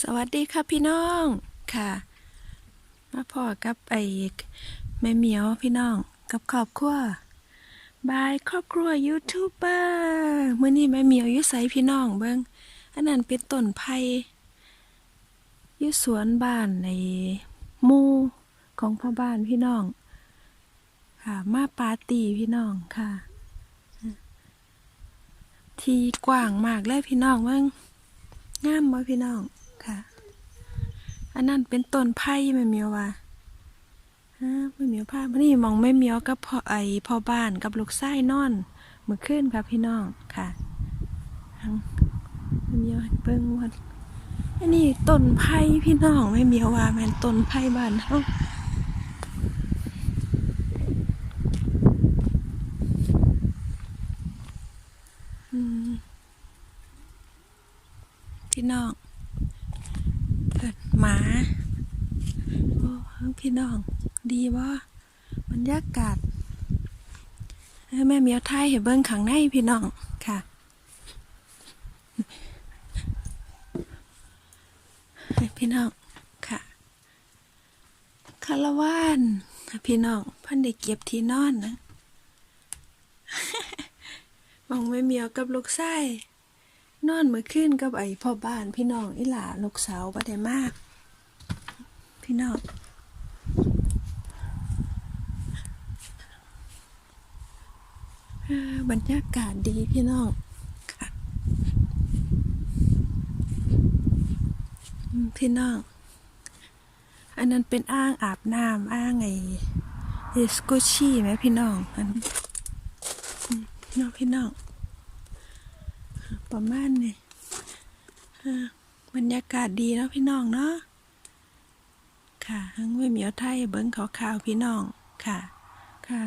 สวัสดีค่ะพี่น้องค่ะ มาพ่อกับไอ้แม่เหมียวพี่น้องกับครอบครัวบายครอบครัวยูทูบเบอร์มื่อนี้แม่เหมียวยู่ใสพี่น้องเบิงอันนั้นเป็นต้นไผ่ยู่สวนบ้านในมู่ของพ่อบ้านพี่น้อง ค่ะมาปาร์ตี้พี่น้องค่ะ ที่กว้างมากเลยพี่น้องเบิงงามบ่พี่น้อง ค่ะ อันนั้นเป็นต้นไผ่แม่เมียวว่าฮะแม่เมียวพาพนี่มองแม่เมียวกับพ่อไอพ่อบ้านกับลูกไส้นอนเมื่อคืนครับพี่น้องค่ะทั้งแม่เมียวเบิ่งว่าอันนี้ต้นไผ่พี่น้องแม่เมียวว่าแม่นต้นไผ่บ้านเฮาอืมพี่น้อง หมาโอ้พี่น้อง ดีบ่บรรยากาศเอ้ยแม่เมียวไทยให้เบิ้งขังในพี่น้องค่ะพี่น้องค่ะคาราวานพี่น้องพันได้เก็บที่นอนนะมองแม่เมียวกับลูกไส้นอนเมื่อคืนกับไอ้พ่อบ้านพี่น้องอีหลาลูกสาวบ่ได้มาก พี่น้องบรรยากาศดีพี่น้องค่ะพี่น้อง อันนั้นเป็นอ่างอาบน้ำอ่างไอเอสโกชี่ไหมพี่น้องอันน้องพี่น้องประมาณนี้อ่บรรยากาศดีเนาะพี่น้องเนาะ ค่ะทั้งไม่เหมียวไทยเบิ้งขาวขาวพี่น้อง ค่ะ ค่ะ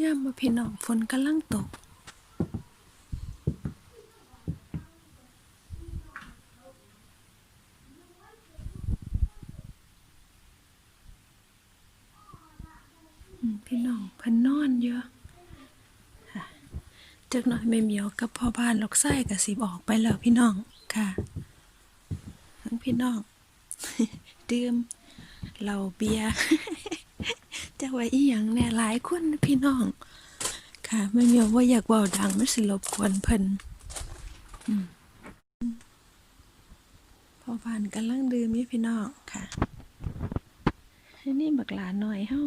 ย่ามมาพี่น้องฝนกำลังตก อืม พี่น้องเพันนอนเยอะค่ะจากหน่อยแม่เหมียวกับพ่อบ้านลูกไส้กับสิบออกไปแล้วพี่น้องค่ะทั้งพี่น้องดื่มเหล้าเบียร์จะไว้อีหยังแน่หลายคนนพี่น้อง ค่ะแม่เหมียวว่าอยากเบาดังมันสิรบกวนเพิ่นพ่อบ้านกำลังดื่มอยู่พี่น้องค่ะนนี้บักหลานหน่อยเฮ้า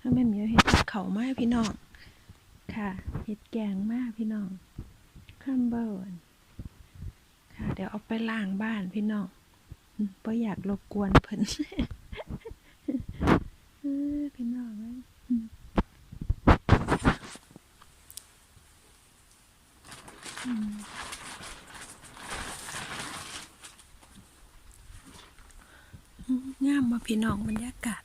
ถ้าแม่เหมียว เขามากพี่น้อง ค่ะ เห็ดแกงมากพี่น้องข้ามเบิลค่ะ เดี๋ยวเอาไปล้างบ้านพี่น้องอืมบ่อยากรบกวนเพิ่นพี่น้องงามมาพี่น้องบรรยากาศ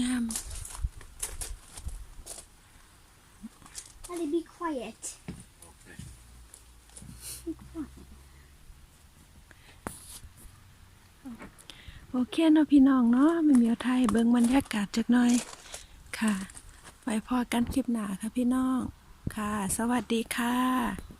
งาม Ellie, be quiet. Be quiet. โอเคเนาะพี่น้องเนาะไม่มีเอาไทยเบิ่งบรรยากาศจักหน่อยค่ะไว้พอกันคลิปหน้าค่ะพี่น้องค่ะ สวัสดีค่ะ